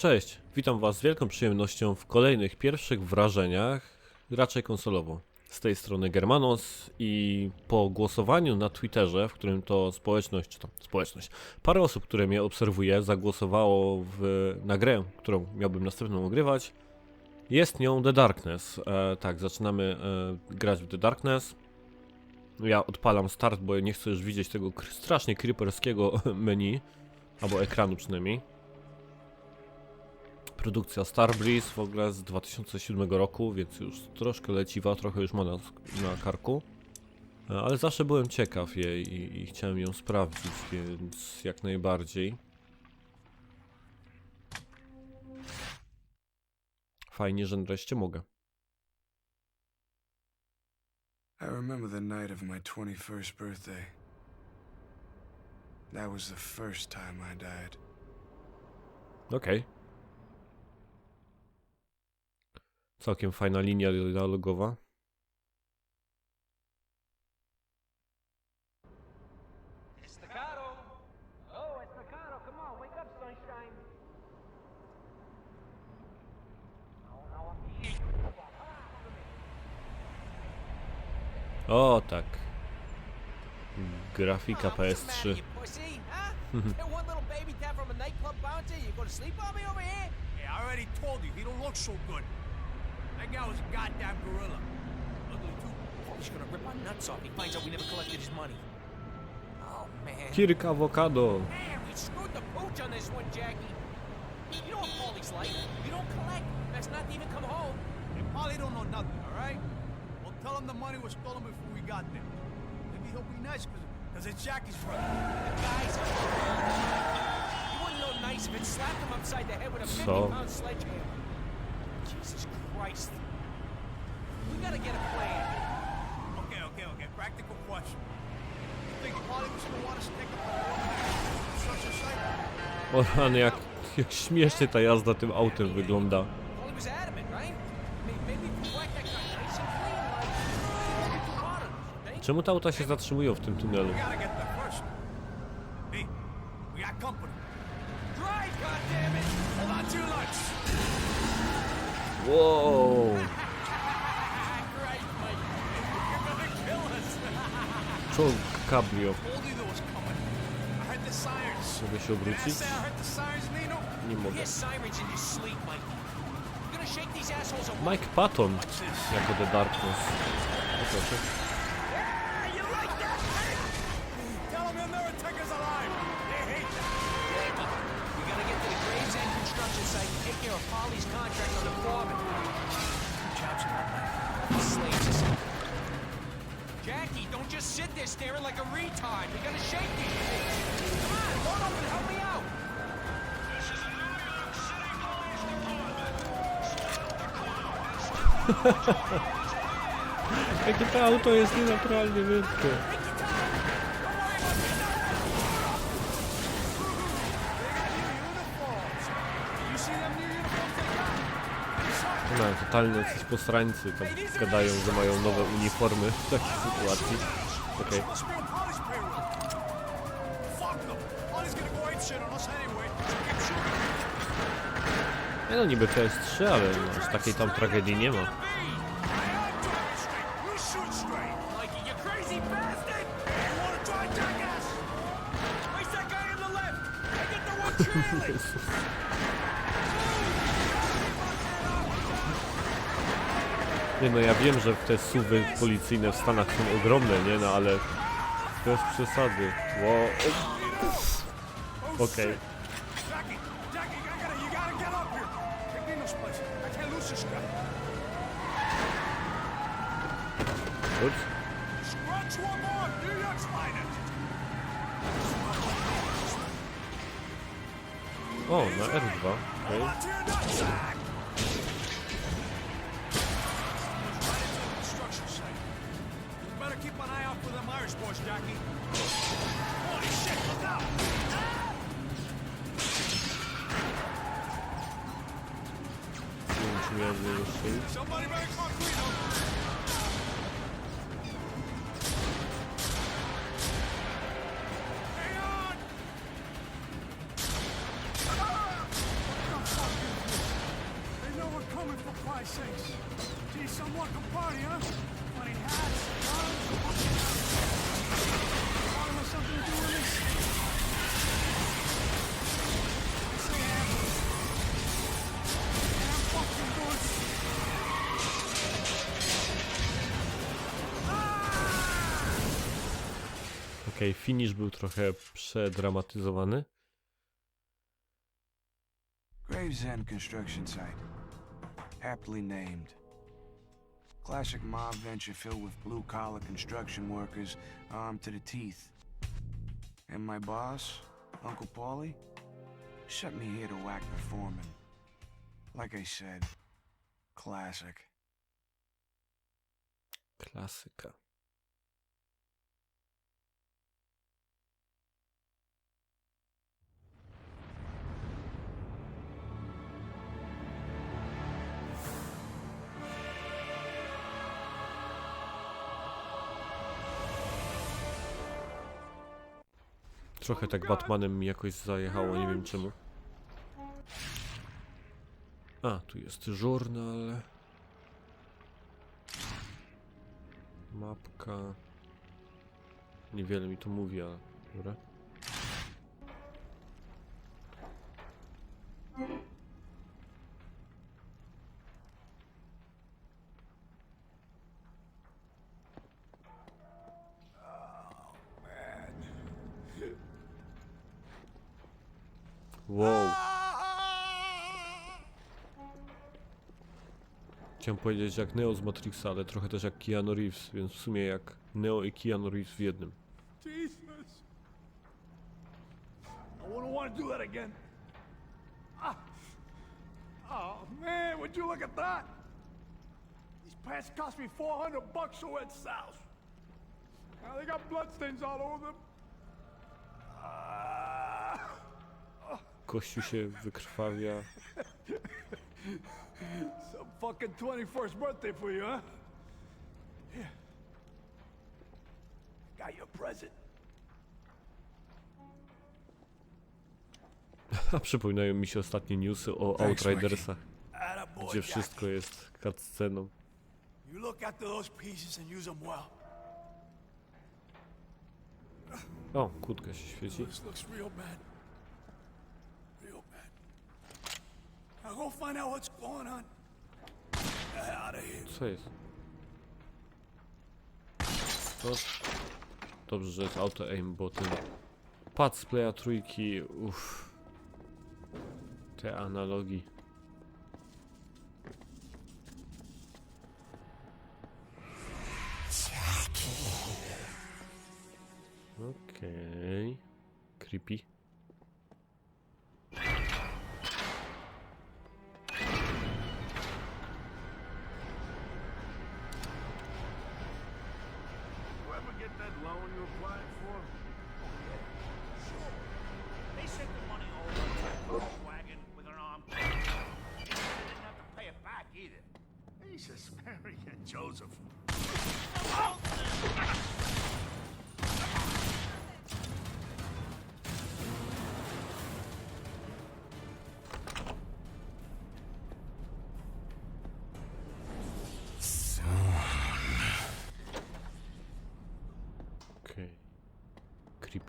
Cześć, witam Was z wielką przyjemnością w kolejnych pierwszych wrażeniach, raczej konsolowo. Z tej strony Germanos i po głosowaniu na Twitterze, w którym to społeczność, czy tam społeczność, parę osób, które mnie obserwuje, zagłosowało w, na grę, którą miałbym następną ogrywać. Jest nią The Darkness. E, tak, zaczynamy e, grać w The Darkness. Ja odpalam start, bo nie chcę już widzieć tego strasznie creeperskiego menu, albo ekranu przynajmniej. Produkcja Starbreeze w ogóle z 2007 roku, więc już troszkę leciwa, trochę już ma na, na karku. E, Ale zawsze byłem ciekaw jej i, i chciałem ją sprawdzić, więc jak najbardziej. Fajnie, że wreszcie mogę. I remember the night of my 21st birthday. That was the first time I died. Okej. Całkiem fajna linia dialogowa. O, tak. Grafika Oh, what's the matter, PS3. You that one little baby tap from a nightclub bouncer. You gonna sleep on me over here? Hey, I already told you, he don't look so good. That guy was a goddamn gorilla. Ugly too. He's gonna rip our nuts off. He finds out we never collected his money. Oh man. Kirk Avocado. Man, we screwed the pooch on this one, Jackie. You know what Paulie's like. You don't collect. Best not even come home. Hey, Polly don't know nothing, all right? Well, tell him the money was stolen before we got there. Maybe he'll be nice, cause, 'cause it's Jackie's brother. The guy's a You wouldn't know nice if it slapped him upside the head with a 50 So? sledgehammer. Jesus Christ. We gotta get a plan. Okay, okay, okay. Practical question. You think Polly was gonna want us to take up a construction site? O rany, jak, jak śmiesznie ta jazda tym autem wygląda. Czemu te auta się zatrzymują w tym tunelu? Heard the sirens. Mogę się obrócić? Nie mogę. Mike. Patton jako The Darkness. Proszę. Of Polly's contract on the foreman. Jackie, don't just sit there staring like a retard. We gotta shake these things. Come on, load up and help me out. This is Jakie to auto jest nienaturalnie wielkie. Totalnie jacyś posrańcy tam gadają, że mają nowe uniformy w takiej sytuacji. Okej. Nie no, niby PS3, ale no, aż takiej tam tragedii nie ma. Nie no, ja wiem, że te suwy policyjne w Stanach są ogromne, nie no, ale bez przesady. Wow. Okej. Jackie, for them Irish boys, Jackie. Holy shit, look out! Nie wiem, czy miałem go jeszcze Somebody better concrete Okej, finish był trochę przedramatyzowany. Gravesend construction site. Aptly named. Classic mob venture filled with blue collar construction workers armed to the teeth. And my boss, Uncle Paulie, sent me here to whack the foreman. Like I said, classic. Klasyka. Trochę tak Batmanem mi jakoś zajechało, nie wiem czemu. A, tu jest żurnal. Mapka. Niewiele mi to mówi, ale dobra. Powiedzieć jak Neo z Matrixa, ale trochę też jak Keanu Reeves, więc w sumie jak Neo i Keanu Reeves w jednym. Jesus. I wouldn't want to do that again. Ah. Oh, man, would you look at that? These pants cost me 400 bucks to Ed South. Now they got bloodstains all over them. Ah. Kościół się wykrwawia. Some fucking 21st birthday for you, huh? Here. Got your present. A przypominają mi się ostatnie newsy o Thanks, Outridersach, Attaboy, gdzie Jackie. wszystko jest cutsceną. You look after those pieces and use them well. O, kłódka się świeci. This looks Real bad. Now go find out what's going on. Get out of here. Co jest? No, dobrze, że jest auto aim, bo ten pad z playa trójki, uff. Te analogii. Okej. Creepy.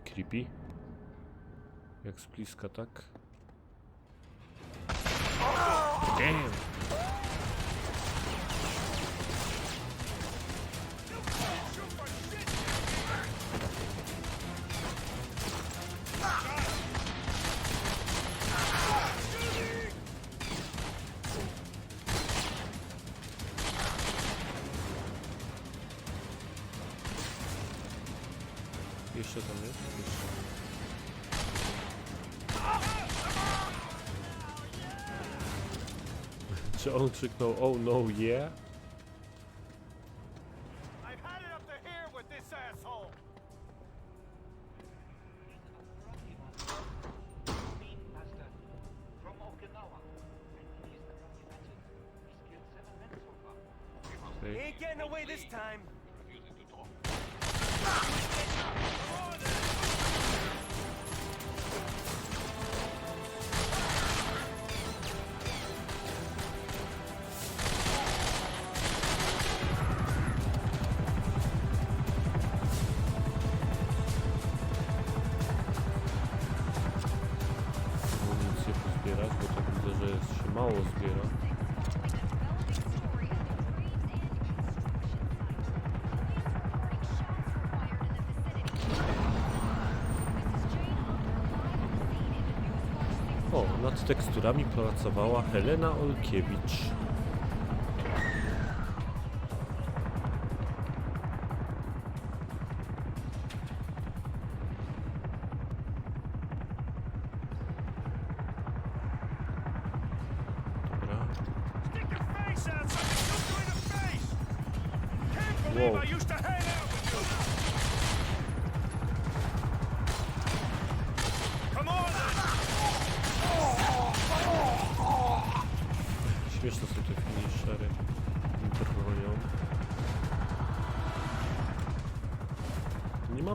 Creepy. Jak z bliska, tak? Jeszcze tam jest? Jeszcze. Czy on krzyknął oh no yeah? Nad teksturami pracowała Helena Olkiewicz. Dobra. Stick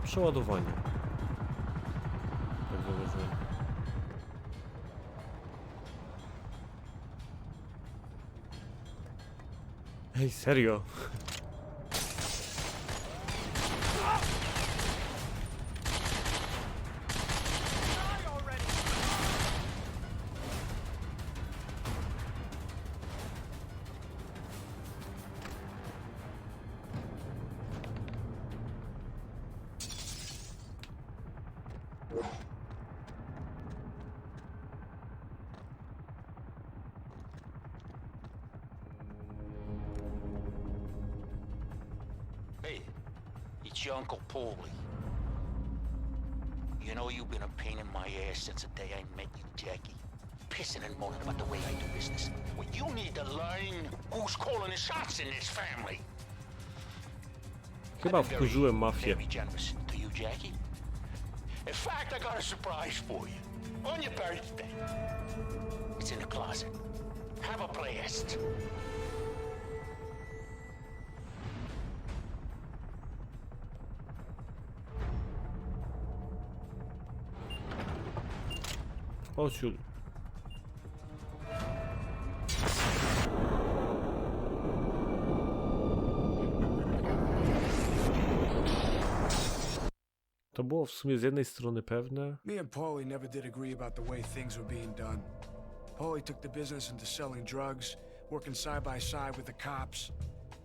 Nie ma przeładowania. Tak zauważyłem. Ej, serio? Your Uncle Paulie. You know you've been a pain in my ass since the day I met you, Jackie. Pissing and moaning about the way I do business. Well, you need to learn who's calling the shots in this family. Chyba I've been very, wkurzyłem mafię. Very generous to you, Jackie. In fact, I got a surprise for you. On your birthday. It's in the closet. Have a blast. Osiu. To było w sumie z jednej strony pewne, Me and Paulie never did agree about the way things were being done. Paulie took the business into selling drugs, working side by side with the cops.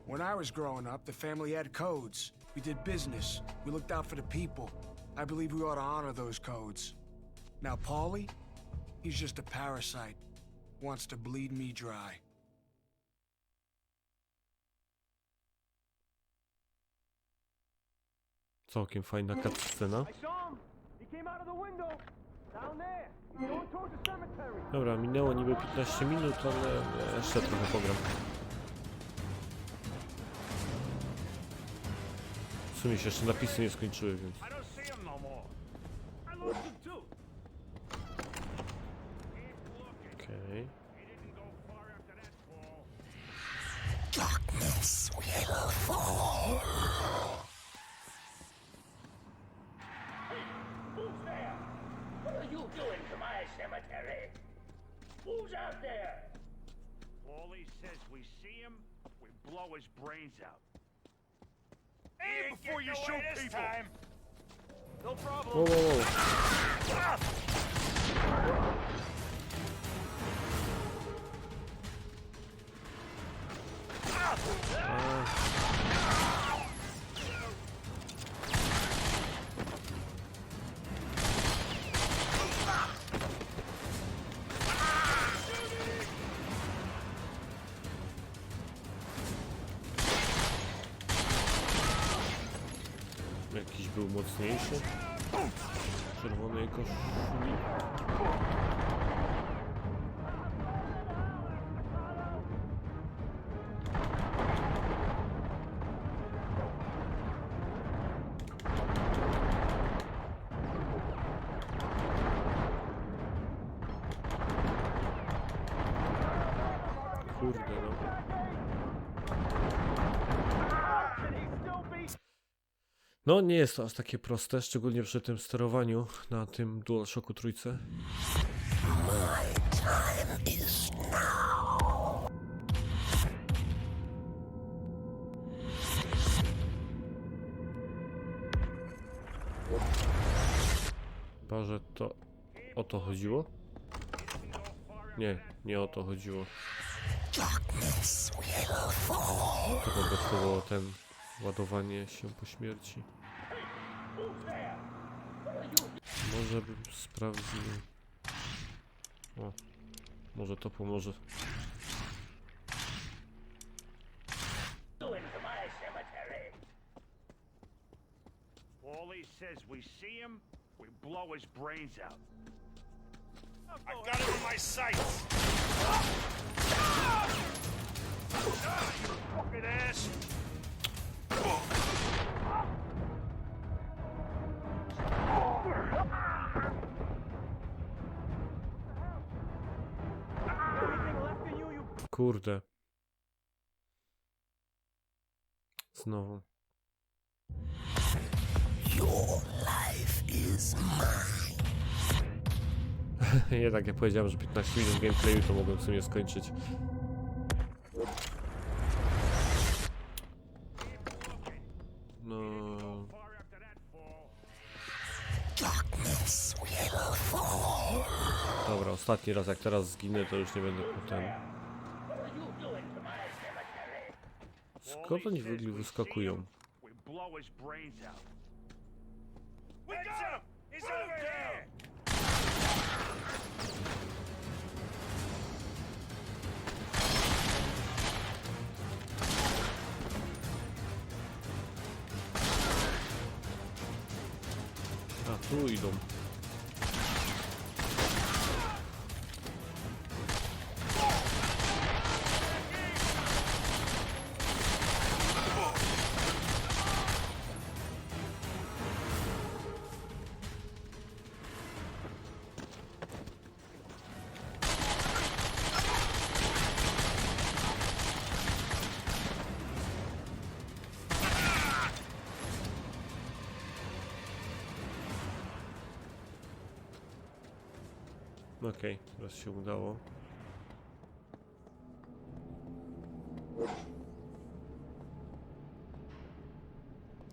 When I was growing up, the family had codes. We did business. We looked out for the people. I believe we ought to honor those codes. Now, Paulie, he's just a parasite. Wants to bleed me dry. całkiem fajna cutscena. The cemetery. Dobra, minęło niby 15 minut, ale jeszcze trochę pogram. W sumie się jeszcze napisy nie skończyły, więc... blow his brains out. Aim before you shoot people. No problem. Wow, wow, wow. Jakiś był mocniejszy. Czerwonej koszuli. Kurde no. No nie jest to aż takie proste, szczególnie przy tym sterowaniu na tym DualShocku trójce. Chyba, że to o to chodziło. Nie, nie o to chodziło. To dodatkowo ten ładowanie się po śmierci. Może bym sprawdził. O, może to pomoże. Says we see him, we blow his brains out. I've got him in my sights. Ah, you fucking ass! Kurde. Znowu. Jednak jak powiedziałem, że 15 minut gameplayu, to mogłem w sumie skończyć. No... Dobra, ostatni raz jak teraz zginę, to już nie będę potem. Skąd oni w ogóle wyskakują? We blow his brains out. Got him! He's over here! Okej, teraz się udało.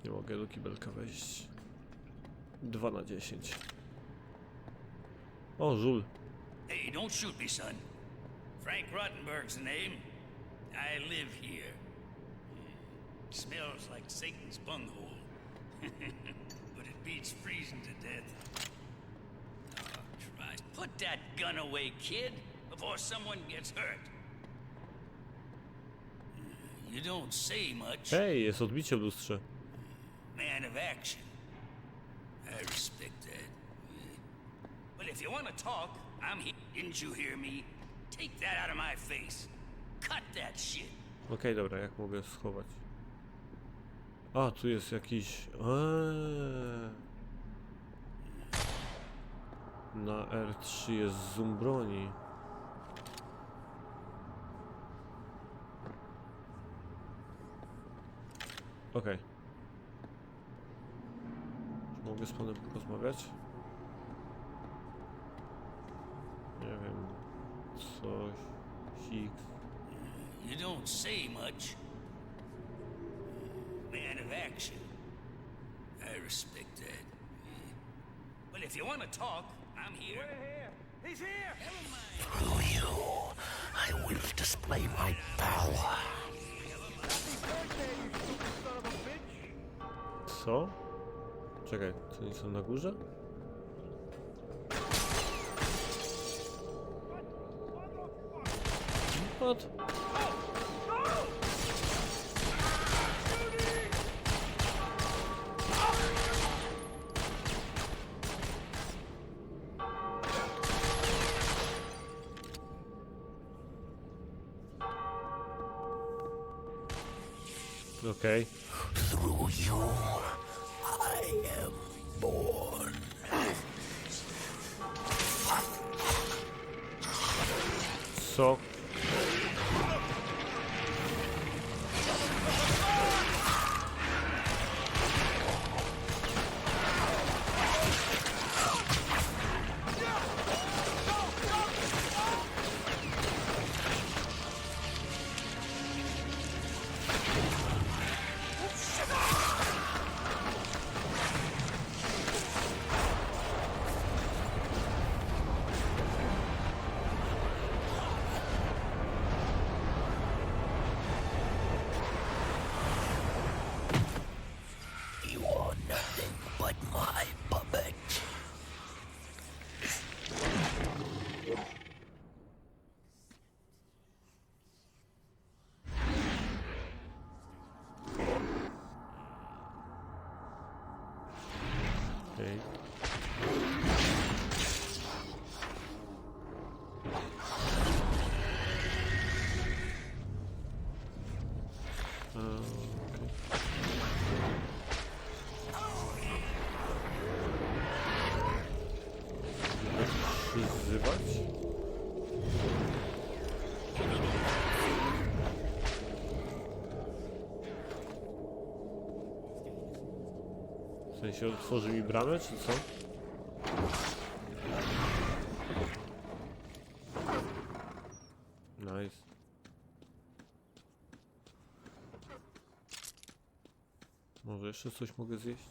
Nie mogę do kibelka wejść. 2 na 10. O, żul. Hey, don't shoot me, son. Frank Rottenberg's name. I live here. Smells like Satan's bunghole. but it beats freezing to death. Put that gun away, kid, before someone gets hurt. You don't say much. Hej, jest odbicie w lustrze. Man of action. I respect that. But if you want to talk, I'm here. Didn't you hear me? Take that out of my face. Cut that shit. Okej, dobra, jak mogę schować? A, tu jest jakiś... Eee. Na R3 jest zoom broni. Okej. Czy mogę z panem porozmawiać? Nie wiem. Coś... Sik. You don't say much. Man of action. I respect that. But if you want to talk, I'm here. here. He's here. Never mind. I will display my power. Co? Czekaj, to nie są na górze? What? Okej. Through you, I am born. Co? W sensie otworzy mi bramę, czy co? Nice. Może jeszcze coś mogę zjeść?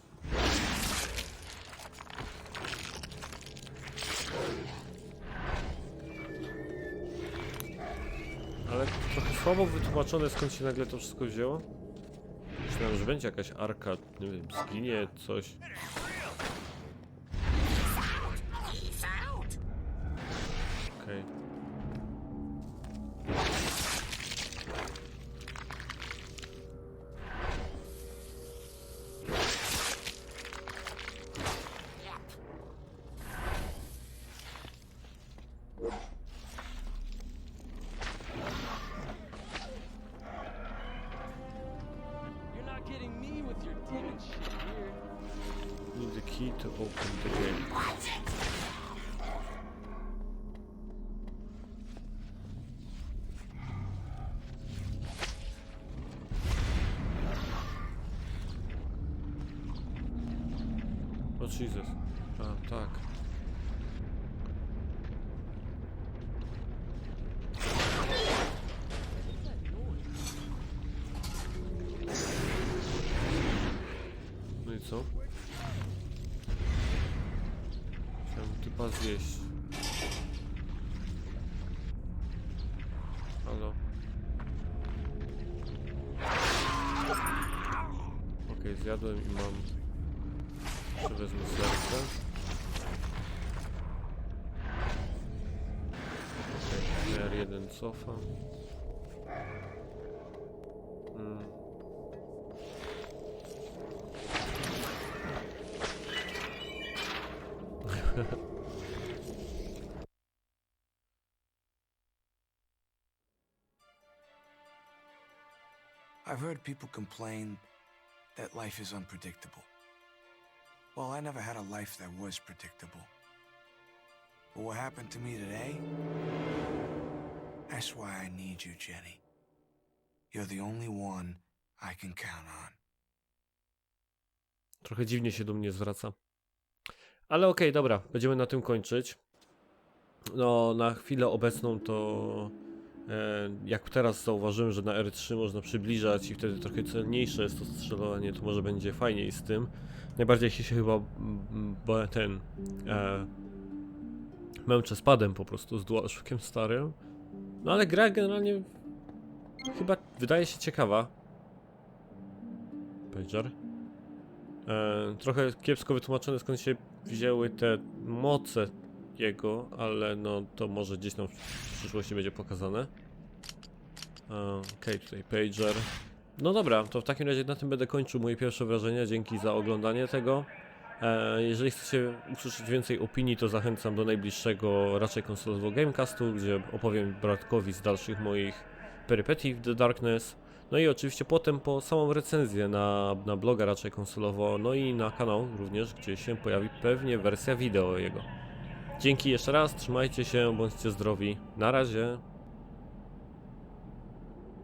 Ale trochę słabo wytłumaczone skąd się nagle to wszystko wzięło. Myślałem, że będzie jakaś arka, nie wiem, zginie coś. To open the gate. O Jesus. A, tak. No? Typa zjeść. Halo. Okej, zjadłem i mam... Jeszcze wezmę serce. Okej, R1 cofa. I've heard people complain that life is unpredictable. Well, I never had a life that was predictable. But what happened to me today? That's why I need you, Jenny. You're the only one I can count on. Trochę dziwnie się do mnie zwraca. Ale okej, dobra, będziemy na tym kończyć. No, na chwilę obecną to jak teraz zauważyłem, że na R3 można przybliżać i wtedy trochę celniejsze jest to strzelowanie, to może będzie fajniej z tym. Najbardziej się chyba ten e, męczę po prostu, z DualShockiem starym. No ale gra generalnie chyba wydaje się ciekawa. Pager. E, trochę kiepsko wytłumaczone skąd się wzięły te moce jego, ale no to może gdzieś tam w przyszłości będzie pokazane. Okej, tutaj pager. No dobra, to w takim razie na tym będę kończył moje pierwsze wrażenia. Dzięki za oglądanie tego. E, jeżeli chcecie usłyszeć więcej opinii, to zachęcam do najbliższego raczej konsolowego Gamecastu, gdzie opowiem Bratkowi z dalszych moich perypetii w The Darkness. No i oczywiście potem po samą recenzję na, na bloga raczej konsolowo, no i na kanał również, gdzie się pojawi pewnie wersja wideo jego. Dzięki jeszcze raz, trzymajcie się, bądźcie zdrowi. Na razie.